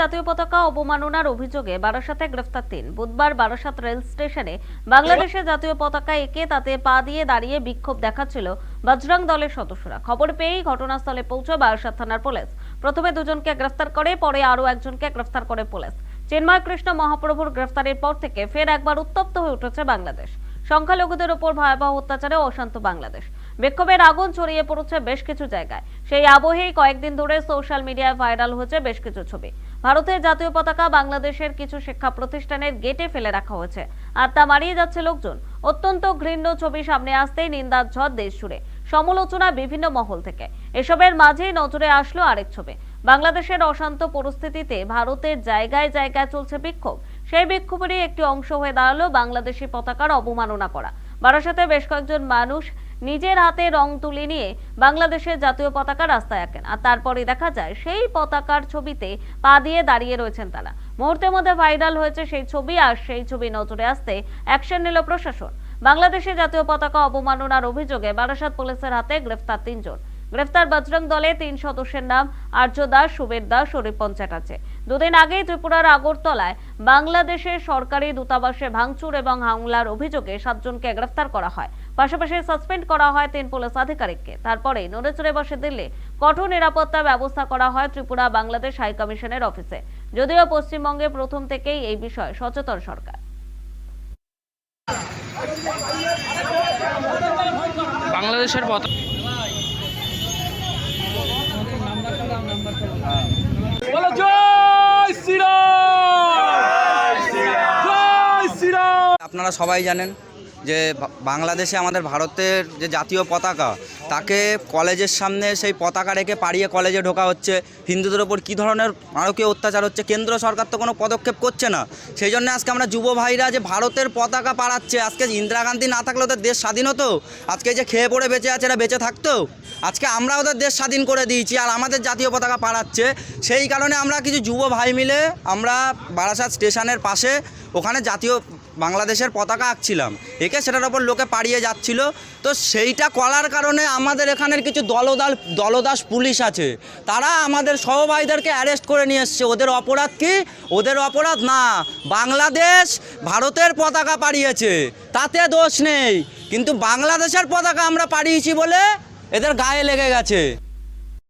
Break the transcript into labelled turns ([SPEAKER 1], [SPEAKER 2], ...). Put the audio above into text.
[SPEAKER 1] জাতীয় পতাকা অবমাননার অভিযোগে বারাসাতে গ্রেফতার তিন। বুধবার বারাসাত রেল স্টেশনে বাংলাদেশের জাতীয় পতাকা এঁকে তাতে পা দিয়ে দাঁড়িয়ে বিক্ষোভ দেখাচ্ছিল বজরং দলের সদস্যরা। খবর পেয়েই ঘটনাস্থলে পৌঁছে বারাসাত থানার পুলিশ। প্রথমে দুজনকে গ্রেফতার করে, পরে আরও একজনকে গ্রেফতার করে পুলিশ। চিন্ময় কৃষ্ণ মহাপ্রভুর গ্রেফতারের পর থেকে ফের একবার উত্তপ্ত হয়ে উঠেছে বাংলাদেশ। সংখ্যালঘুদের উপর ভয়াবহ অত্যাচারে অশান্ত বাংলাদেশ। বিক্ষোভের আগুন ছড়িয়ে পড়েছে বেশ কিছু জায়গায়। সেই আবহেই কয়েকদিন ধরে সোশ্যাল মিডিয়ায় ভাইরাল হয়েছে বেশ কিছু ছবি। ভারতের জাতীয় পতাকা বাংলাদেশের কিছু শিক্ষা প্রতিষ্ঠানের গেটে ফেলে রাখা হয়েছে। আর তা মারিয়ে যাচ্ছে লোকজন। অত্যন্ত ঘৃণ্য ছবি সামনে আসতেই নিন্দার ঝড় দেশ জুড়ে। সমালোচনা বিভিন্ন মহল থেকে। এসবের মাঝেই নজরে আসলো আরেক ছবি। বাংলাদেশের অশান্ত পরিস্থিতিতে ভারতের জায়গায় জায়গায় চলছে বিক্ষোভ। সেই বিক্ষোভেরই একটি অংশ হয়ে দাঁড়াল বাংলাদেশি পতাকার অবমাননা করা। বারাসাতে বেশ কয়েকজন মানুষ নিজের হাতে রং তুলি নিয়ে বাংলাদেশের জাতীয় পতাকা রাস্তায় আঁকেন। আর তারপরে দেখা যায়, সেই পতাকার ছবিতে পা দিয়ে দাঁড়িয়ে রয়েছেন তারা। মুহূর্তের মধ্যে ভাইরাল হয়েছে সেই ছবি, আর সেই ছবি নজরে আসতে অ্যাকশন নিল প্রশাসন। বাংলাদেশের জাতীয় পতাকা অবমাননার অভিযোগে বারাসাত পুলিশের হাতে গ্রেফতার তিনজন। গ্রেফতার বজরং দলে তিন সদস্যের নাম আর্য দাস সুবের দাস ও রিপন চ্যাটার্জি। দুদিন আগেই ত্রিপুরার আগরতলায় বাংলাদেশের সরকারি দূতাবাসে ভাঙচুর এবং হামলার অভিযোগে সাতজনকে গ্রেফতার করা হয়। পাশাপাশি সাসপেন্ড করা হয় তিন পুলিশ আধিকারিককে। তারপরে নড়েচড়ে বসে দিল্লি কঠোর নিরাপত্তা ব্যবস্থা করা হয় ত্রিপুরা বাংলাদেশ হাই কমিশনের অফিসে। যদিও পশ্চিমবঙ্গে প্রথম থেকেই এই বিষয়ে সচেতন সরকার।
[SPEAKER 2] বাংলাদেশের
[SPEAKER 3] আপনারা সবাই জানেন যে বাংলাদেশে আমাদের ভারতের যে জাতীয় পতাকা, তাকে কলেজের সামনে সেই পতাকা রেখে পাড়িয়ে কলেজে ঢোকা হচ্ছে। হিন্দুদের ওপর কী ধরনের নারকীয় অত্যাচার হচ্ছে, কেন্দ্র সরকার তো কোনো পদক্ষেপ করছে না। সেই জন্য আজকে আমরা যুব ভাইরা যে ভারতের পতাকা পাড়াচ্ছে, আজকে ইন্দিরা গান্ধী না থাকলে ওদের দেশ স্বাধীন হতো? আজকে যে খেয়ে পড়ে বেঁচে আছে এরা বেঁচে থাকতো? আজকে আমরা ওদের দেশ স্বাধীন করে দিয়েছি আর আমাদের জাতীয় পতাকা পাড়াচ্ছে। সেই কারণে আমরা কিছু যুব ভাই মিলে আমরা বারাসাত স্টেশনের পাশে ওখানে জাতীয় বাংলাদেশের পতাকা আঁকছিলাম। একে সেটার ওপর লোকে পাড়িয়ে যাচ্ছিল। তো সেইটা করার কারণে আমাদের এখানের কিছু দলদাল, দলদাস পুলিশ আছে। তারা আমাদের সহভাইদেরকে অ্যারেস্ট করে নিয়ে এসছে। ওদের অপরাধ কি? ওদের অপরাধ না। বাংলাদেশ ভারতের পতাকা পাড়িয়েছে। তাতে দোষ নেই। কিন্তু বাংলাদেশের পতাকা আমরা পাড়িয়েছি বলে এদের গায়ে লেগে গেছে।